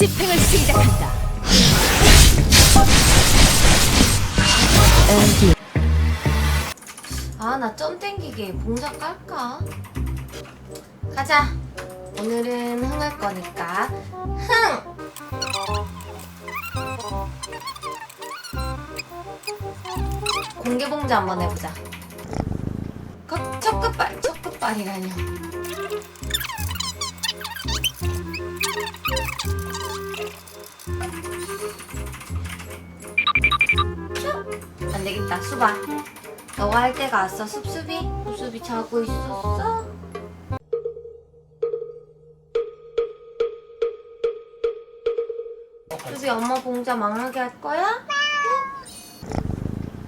집행을 시작한다. 아, 나 점 땡기게 봉자 깔까? 가자. 오늘은 흥할 거니까. 흥! 공개 봉자 한번 해보자. 컷, 첫 끝발, 첫 끝발이라뇨. 안 되겠다, 수바. 너가 할 때가 왔어, 숲숲이? 숲숲이 자고 있었어? 숲이 엄마 봉자 망하게 할 거야?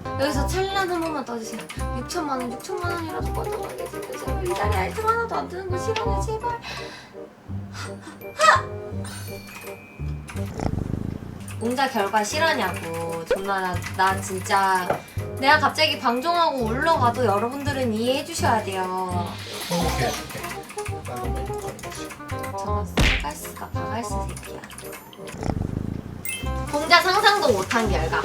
응? 여기서 찰나 한 번만 떠주세요. 6천만 원, 6천만 원이라도 걷어가게 제발 이 자리에 아이템 하나도 안 드는 거 싫어요, 제발. 하! 봉자 결과 실화냐고. 존나 나, 나 진짜 내가 갑자기 방종하고 올라가도 여러분들은 이해해 주셔야 돼요. 난 행복한 거지 저거 쌀가스가 바갈스 새끼야. 공자 상상도 못한 결과.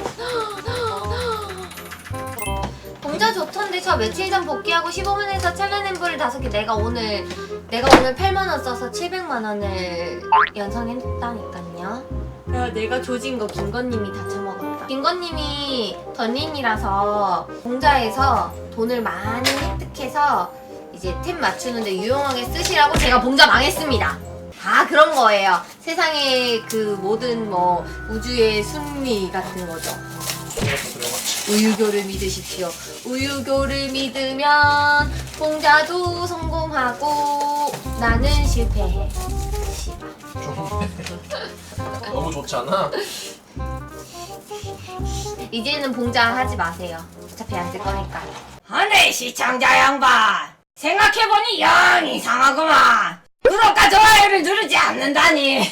공자 좋던데 저 며칠 전 복귀하고 15분에서 찰렌 앰플을 다섯 개 내가 오늘 내가 오늘 8만 원 써서 700만 원을 연상했다니까요. 야 내가 조진 거 김건님이 다 처먹었다. 김건님이 던린이라서 공자에서 돈을 많이 획득해서 이제 템 맞추는데 유용하게 쓰시라고 제가 봉자 망했습니다. 다 그런 거예요. 세상의 그 모든 뭐 우주의 순리 같은 거죠. 우유교를 믿으십시오. 우유교를 믿으면 봉자도 성공하고 나는 실패해. 씨발. 않아? 이제는 봉자 하지 마세요. 어차피 안 쓸 거니까. 아네 시청자 양반 생각해보니 영 이상하구만 구독과 좋아요를 누르지 않는다니